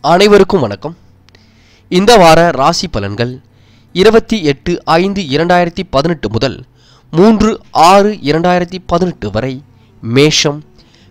அனைவருக்கும் வணக்கம். இந்த வார ராசி பலன்கள் இருபத்தி எட்டு ஐந்து இரண்டாயிரத்தி பதினெட்டு முதல் மூன்று ஆறு இரண்டாயிரத்தி பதினெட்டு வரை மேஷம்.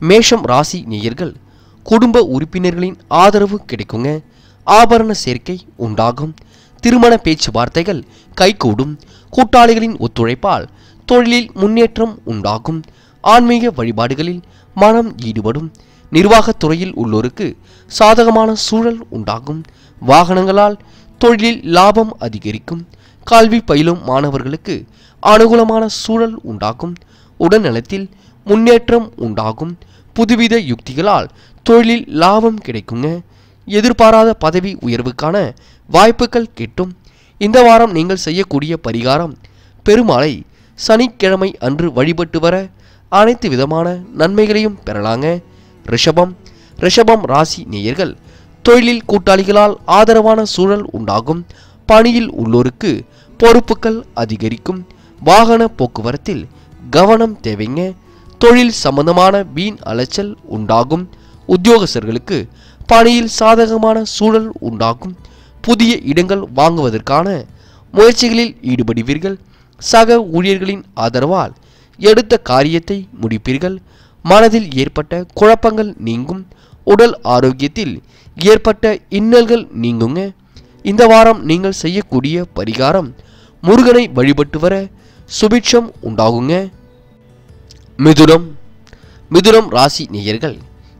மேஷம் ராசி நேயர்கள் குடும்ப உறுப்பினர்களின் ஆதரவு கிடைக்குங்க. ஆபரண சேர்க்கை உண்டாகும். திருமண பேச்சுவார்த்தைகள் கைகூடும். கூட்டாளிகளின் ஒத்துழைப்பால் தொழிலில் முன்னேற்றம் உண்டாகும். ஆன்மீக வழிபாடுகளில் மனம் ஈடுபடும். நிர்வாகத் துறையில் உள்ளோருக்கு சாதகமான சூழல் உண்டாகும். வாகனங்களால் தொழிலில் லாபம் அதிகரிக்கும். கல்வி பயிலும் மாணவர்களுக்கு அனுகூலமான சூழல் உண்டாகும். உடல்நலத்தில் முன்னேற்றம் உண்டாகும். புதுவித யுக்திகளால் தொழிலில் லாபம் கிடைக்குங்க. எதிர்பாராத பதவி உயர்வுக்கான வாய்ப்புகள் கிட்டும். இந்த வாரம் நீங்கள் செய்யக்கூடிய பரிகாரம் பெருமாளை சனிக்கிழமை அன்று வழிபட்டு வர அனைத்து விதமான நன்மைகளையும் பெறலாங்க. ரிஷபம் ரிஷபம் ராசி நேயர்கள் தொழிலில் கூட்டாளிகளால் ஆதரவான சூழல் உண்டாகும். பணியில் உள்ளோருக்கு பொறுப்புகள் அதிகரிக்கும். வாகன போக்குவரத்தில் கவனம் தேவைங்க. தொழில் சம்பந்தமான வீண் அலைச்சல் உண்டாகும். உத்தியோகஸ்தர்களுக்கு பணியில் சாதகமான சூழல் உண்டாகும். புதிய இடங்கள் வாங்குவதற்கான முயற்சிகளில் ஈடுபடுவீர்கள். சக ஊழியர்களின் ஆதரவால் எடுத்த காரியத்தை முடிப்பீர்கள். மனதில் ஏற்பட்ட குழப்பங்கள் நீங்கும் உடல் ஆரோக்கியத்தில் ஏற்பட்ட இன்னல்கள் நீங்குங்க. இந்த வாரம் நீங்கள் செய்யக்கூடிய பரிகாரம் முருகனை வழிபட்டு வர சுபிட்சம் உண்டாகுங்க. மிதுனம் மிதுனம் ராசி நேயர்கள்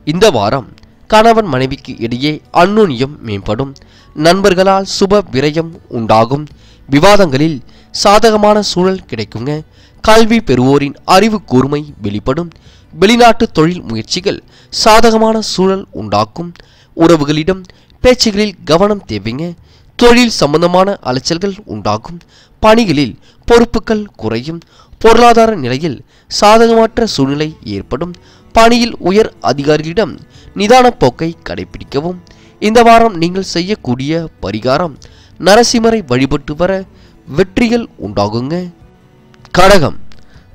இந்த வாரம் கணவன் மனைவிக்கு இடையே அந்நுண்ணியம் மேம்படும் நண்பர்களால் சுப விரயம் உண்டாகும் விவாதங்களில் சாதகமான சூழல் கிடைக்குங்க. கல்வி பெறுவோரின் அறிவு கூர்மை வெளிப்படும் வெளிநாட்டு தொழில் முயற்சிகள் சாதகமான சூழல் உண்டாக்கும். உறவுகளிடம் பேச்சுகளில் கவனம் தேவைங்க. தொழில் சம்பந்தமான அலைச்சல்கள் உண்டாகும். பணிகளில் பொறுப்புகள் குறையும். பொருளாதார நிலையில் சாதகமற்ற சூழ்நிலை ஏற்படும். பணியில் உயர் அதிகாரிகளிடம் நிதான போக்கை கடைபிடிக்கவும். இந்த வாரம் நீங்கள் செய்யக்கூடிய பரிகாரம் நரசிம்மரை வழிபட்டு வர வெற்றிகள் உண்டாகுங்க. கடகம்.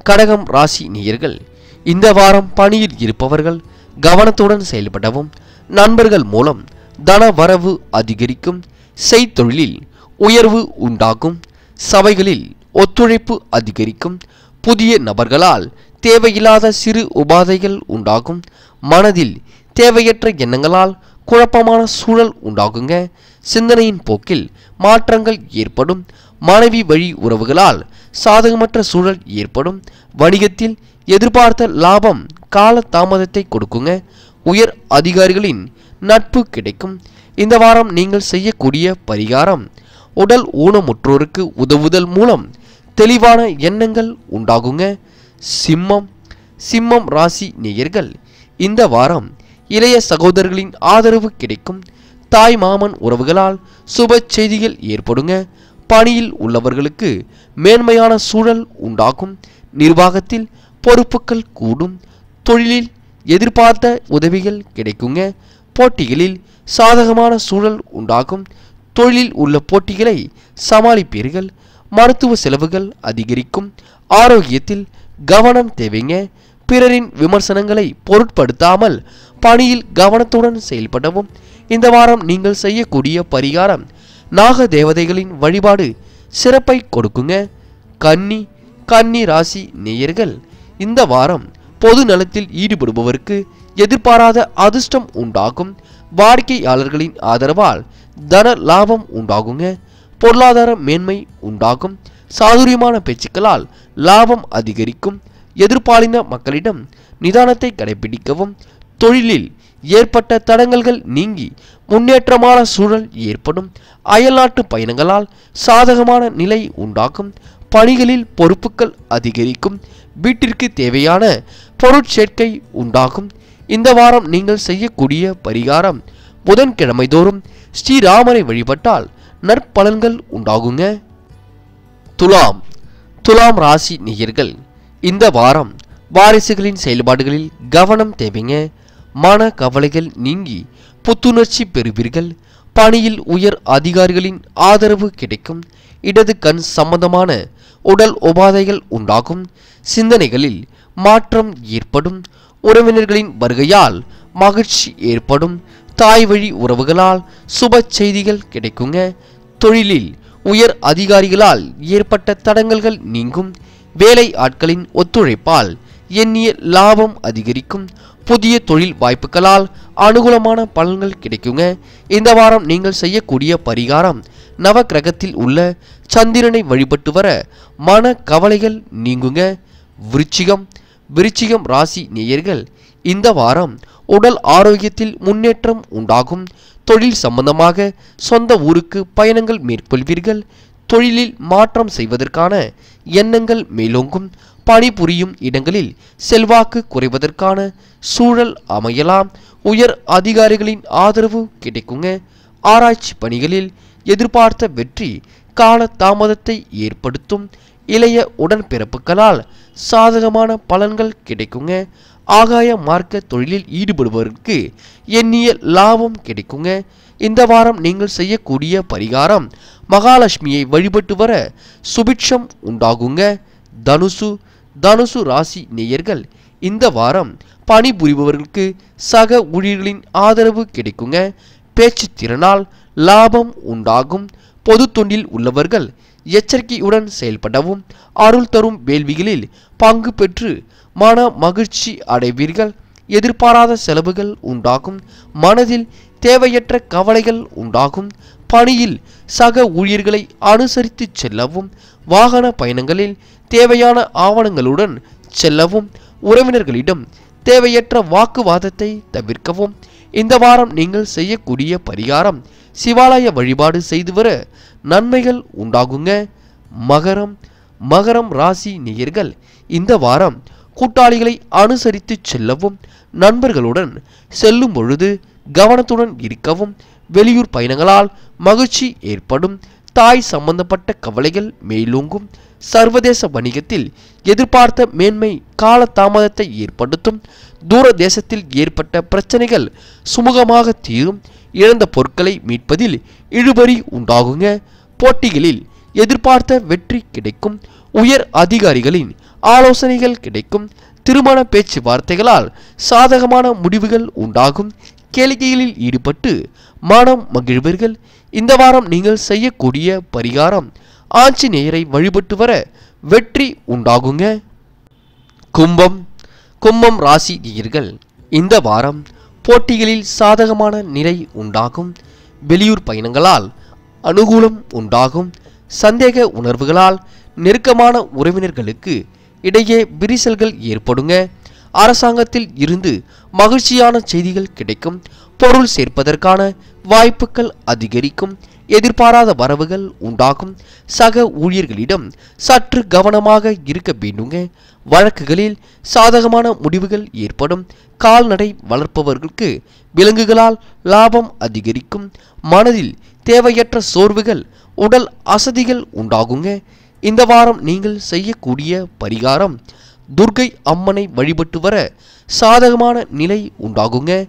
கடகம் ராசி நேயர்கள் இந்த வாரம் பணியில் இருப்பவர்கள் கவனத்துடன் செயல்படவும் நண்பர்கள் மூலம் தன வரவு அதிகரிக்கும் செய்தொழிலில் உயர்வு உண்டாகும் சபைகளில் ஒத்துழைப்பு அதிகரிக்கும் புதிய நபர்களால் தேவையில்லாத சிறு உபாதைகள் உண்டாகும் மனதில் தேவையற்ற எண்ணங்களால் குழப்பமான சூழல் உண்டாகுங்க சிந்தனையின் போக்கில் மாற்றங்கள் ஏற்படும் மனைவி வழி உறவுகளால் சாதகமற்ற சூழல் ஏற்படும். வணிகத்தில் எதிர்பார்த்த லாபம் கால தாமதத்தை கொடுக்குங்க. உயர் அதிகாரிகளின் நட்பு கிடைக்கும். இந்த வாரம் நீங்கள் செய்யக்கூடிய பரிகாரம் உடல் ஊனமுற்றோருக்கு உதவுதல் மூலம் தெளிவான எண்ணங்கள் உண்டாகுங்க. சிம்மம் சிம்மம் ராசி நேயர்கள் இந்த வாரம் இளைய சகோதரர்களின் ஆதரவு கிடைக்கும். தாய் மாமன் உறவுகளால் சுப செய்திகள் ஏற்படுங்க. பணியில் உள்ளவர்களுக்கு மேன்மையான சூழல் உண்டாகும். நிர்வாகத்தில் பொறுப்புகள் கூடும். தொழிலில் எதிர்பார்த்த உதவிகள் கிடைக்குங்க. போட்டிகளில் சாதகமான சூழல் உண்டாகும். தொழிலில் உள்ள போட்டிகளை சமாளிப்பீர்கள். மருத்துவ செலவுகள் அதிகரிக்கும். ஆரோக்கியத்தில் கவனம் தேவைங்க. பிறரின் விமர்சனங்களை பொருட்படுத்தாமல் பணியில் கவனத்துடன் செயல்படவும். இந்த வாரம் நீங்கள் செய்யக்கூடிய பரிகாரம் நாக தேவதைகளின் வழிபாடு சிறப்பை கொடுக்குங்க. கன்னி கன்னி ராசி நேயர்கள் இந்த வாரம் பொது நலத்தில் ஈடுபடுபவருக்கு எதிர்பாராத அதிர்ஷ்டம் உண்டாகும். வாடிக்கையாளர்களின் ஆதரவால் தன லாபம் உண்டாகுங்க. பொருளாதார மேன்மை உண்டாகும். சாதுரியமான பேச்சுக்களால் லாபம் அதிகரிக்கும். எதிர்பாலின மக்களிடம் நிதானத்தை கடைபிடிக்கவும் தொழிலில் ஏற்பட்ட தடங்கல்கள் நீங்கி முன்னேற்றமான சூழல் ஏற்படும். அயல்நாட்டு பயணங்களால் சாதகமான நிலை உண்டாகும். பணிகளில் பொறுப்புகள் அதிகரிக்கும். வீட்டிற்கு தேவையான பொருட்சேர்க்கை உண்டாகும். இந்த வாரம் நீங்கள் செய்யக்கூடிய பரிகாரம் புதன்கிழமை தோறும் ஸ்ரீராமரை வழிபட்டால் நற்பலன்கள் உண்டாகுங்க. துலாம் துலாம் ராசி நேயர்கள் இந்த வாரம் வாரிசுகளின் செயல்பாடுகளில் கவனம் தேவைங்க. மன கவலைகள் நீங்கி புத்துணர்ச்சி பெறுவீர்கள். பணியில் உயர் அதிகாரிகளின் ஆதரவு கிடைக்கும். இடது கண் சம்பந்தமான உடல் உபாதைகள் உண்டாகும். சிந்தனைகளில் மாற்றம் ஏற்படும். உறவினர்களின் வருகையால் மகிழ்ச்சி ஏற்படும். தாய் வழி உறவுகளால் சுப செய்திகள் கிடைக்குங்க. தொழிலில் உயர் அதிகாரிகளால் ஏற்பட்ட தடங்கல்கள் நீங்கும். வேலை ஆட்களின் ஒத்துழைப்பால் எண்ணிய லாபம் அதிகரிக்கும். புதிய தொழில் வாய்ப்புகளால் அனுகூலமான பலன்கள் கிடைக்குங்க. இந்த வாரம் நீங்கள் செய்யக்கூடிய பரிகாரம் நவக்கிரகத்தில் உள்ள சந்திரனை வழிபட்டு வர மன கவலைகள் நீங்குங்க. விருச்சிகம் விருச்சிகம் ராசி நேயர்கள் இந்த வாரம் உடல் ஆரோக்கியத்தில் முன்னேற்றம் உண்டாகும். தொழில் சம்பந்தமாக சொந்த ஊருக்கு பயணங்கள் மேற்கொள்வீர்கள். தொழிலில் மாற்றம் செய்வதற்கான எண்ணங்கள் மேலோங்கும். பணிபுரியும் இடங்களில் செல்வாக்கு குறைவதற்கான சூழல் அமையலாம். உயர் அதிகாரிகளின் ஆதரவு கிடைக்குங்க. ஆராய்ச்சி பணிகளில் எதிர்பார்த்த வெற்றி கால தாமதத்தை ஏற்படுத்தும். இளைய உடன்பிறப்புகளால் சாதகமான பலன்கள் கிடைக்குங்க. ஆகாய மார்க்க தொழிலில் ஈடுபடுபவருக்கு எண்ணிய லாபம் கிடைக்குங்க. இந்த வாரம் நீங்கள் செய்யக்கூடிய பரிகாரம் மகாலட்சுமியை வழிபட்டு வர சுபிட்சம் உண்டாகுங்க. தனுசு தனுசு ராசி நேயர்கள் இந்த வாரம் பணிபுரிபவர்களுக்கு சக ஊழியர்களின் ஆதரவு கிடைக்குங்க. பேச்சு திறனால் லாபம் உண்டாகும். பொது தொண்டில் உள்ளவர்கள் எச்சரிக்கையுடன் செயல்படவும் அருள் தரும் வேள்விகளில் பங்கு பெற்று மன மகிழ்ச்சி அடைவீர்கள். எதிர்பாராத செலவுகள் உண்டாகும். மனதில் தேவையற்ற கவலைகள் உண்டாகும். பணியில் சக ஊழியர்களை அனுசரித்து செல்லவும் வாகன பயணங்களில் தேவையான ஆவணங்களுடன் செல்லவும் உறவினர்களிடம் தேவையற்ற வாக்குவாதத்தை தவிர்க்கவும். இந்த வாரம் நீங்கள் செய்யக்கூடிய பரிகாரம் சிவாலய வழிபாடு செய்து வர நன்மைகள் உண்டாகுங்க. மகரம் மகரம் ராசி நேயர்கள் இந்த வாரம் கூட்டாளிகளை அனுசரித்து செல்லவும் நண்பர்களுடன் செல்லும் பொழுது கவனத்துடன் இருக்கவும் வெளியூர் பயணங்களால் மகிழ்ச்சி ஏற்படும். தாய் சம்பந்தப்பட்ட கவலைகள் மேலோங்கும். சர்வதேச வணிகத்தில் எதிர்பார்த்த மேன்மை கால தாமதத்தை ஏற்படுத்தும். தூர தேசத்தில் ஏற்பட்ட பிரச்சனைகள் சுமூகமாக தீரும். இழந்த பொருட்களை மீட்பதில் இழுபறி உண்டாகுங்க. போட்டிகளில் எதிர்பார்த்த வெற்றி கிடைக்கும். உயர் அதிகாரிகளின் ஆலோசனைகள் கிடைக்கும். திருமண பேச்சுவார்த்தைகளால் சாதகமான முடிவுகள் உண்டாகும். கேளிக்கைகளில் ஈடுபட்டு மனம் மகிழ்வீர்கள். இந்த வாரம் நீங்கள் செய்யக்கூடிய பரிகாரம் ஆஞ்சநேயரை வழிபட்டு வர வெற்றி உண்டாகுங்க. கும்பம் கும்பம் ராசி நேயர்கள் இந்த வாரம் போட்டிகளில் சாதகமான நிலை உண்டாகும். வெளியூர் பயணங்களால் அனுகூலம் உண்டாகும். சந்தேக உணர்வுகளால் நெருக்கமான உறவினர்களுக்கு இடையே விரிசல்கள் ஏற்படுங்க. அரசாங்கத்தில் இருந்து மகிழ்ச்சியான செய்திகள் கிடைக்கும். பொருள் சேர்ப்பதற்கான வாய்ப்புகள் அதிகரிக்கும். எதிர்பாராத வரவுகள் உண்டாகும். சக ஊழியர்களிடம் சற்று கவனமாக இருக்க வேண்டுங்க. வழக்குகளில் சாதகமான முடிவுகள் ஏற்படும். கால்நடை வளர்ப்பவர்களுக்கு விலங்குகளால் லாபம் அதிகரிக்கும். மனதில் தேவையற்ற சோர்வுகள் உடல் அசதிகள் உண்டாகுங்க. இந்த வாரம் நீங்கள் செய்யக்கூடிய பரிகாரம் துர்கை அம்மனை வழிபட்டு வர சாதகமான நிலை உண்டாகுங்க.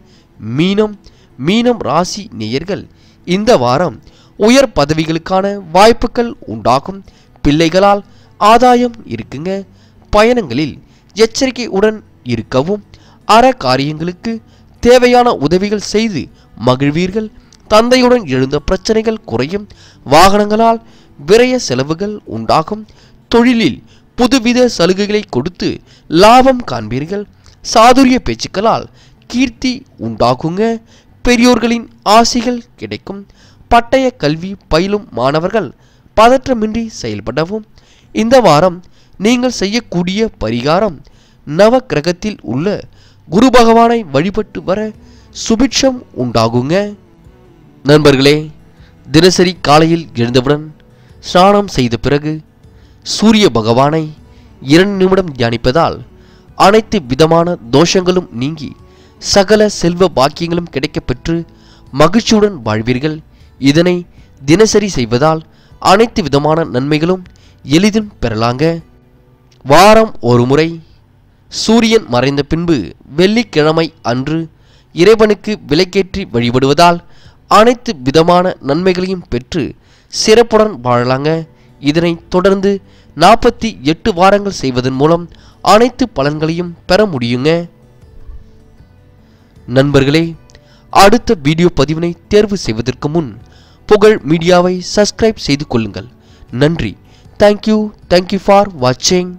மீனம் மீனம் ராசி நேயர்கள் இந்த வாரம் உயர் பதவிகளுக்கான வாய்ப்புகள் உண்டாகும். பிள்ளைகளால் ஆதாயம் இருக்குங்க. பயணங்களில் எச்சரிக்கையுடன் இருக்கவும் அற காரியங்களுக்கு தேவையான உதவிகள் செய்து மகிழ்வீர்கள். தந்தையுடன் எழுந்த பிரச்சனைகள் குறையும். வாகனங்களால் விரய செலவுகள் உண்டாகும். தொழிலில் புதுவித சலுகைகளை கொடுத்து லாபம் காண்பீர்கள். சாதுரிய பேச்சுக்களால் கீர்த்தி உண்டாகுங்க. பெரியோர்களின் ஆசிகள் கிடைக்கும். பட்டய கல்வி பயிலும் மாணவர்கள் பதற்றமின்றி செயல்படவும். இந்த வாரம் நீங்கள் செய்யக்கூடிய பரிகாரம் நவ கிரகத்தில் உள்ள குரு பகவானை வழிபட்டு வர சுபிட்சம் உண்டாகுங்க. நண்பர்களே தினசரி காலையில் எழுந்தவுடன் ஸ்நானம் செய்த பிறகு சூரிய பகவானை இரண்டு நிமிடம் தியானிப்பதால் அனைத்து விதமான தோஷங்களும் நீங்கி சகல செல்வ பாக்கியங்களும் கிடைக்கப்பெற்று மகிழ்ச்சியுடன் வாழ்வீர்கள். இதனை தினசரி செய்வதால் அனைத்து விதமான நன்மைகளும் எளிதில் பெறலாங்க. வாரம் ஒரு முறை சூரியன் மறைந்த பின்பு வெள்ளிக்கிழமை அன்று இறைவனுக்கு விலைக்கேற்றி வழிபடுவதால் அனைத்து விதமான நன்மைகளையும் பெற்று சிறப்புடன் வாழலாங்க. இதனை தொடர்ந்து நாற்பத்தி எட்டு வாரங்கள் செய்வதன் மூலம் அனைத்து பலன்களையும் பெற முடியுங்க. நண்பர்களே அடுத்த வீடியோ பதிவினை தேர்வு செய்வதற்கு முன் புகழ் மீடியாவை சப்ஸ்கிரைப் செய்து கொள்ளுங்கள். நன்றி. தேங்க்யூ தேங்க்யூ ஃபார் வாட்சிங்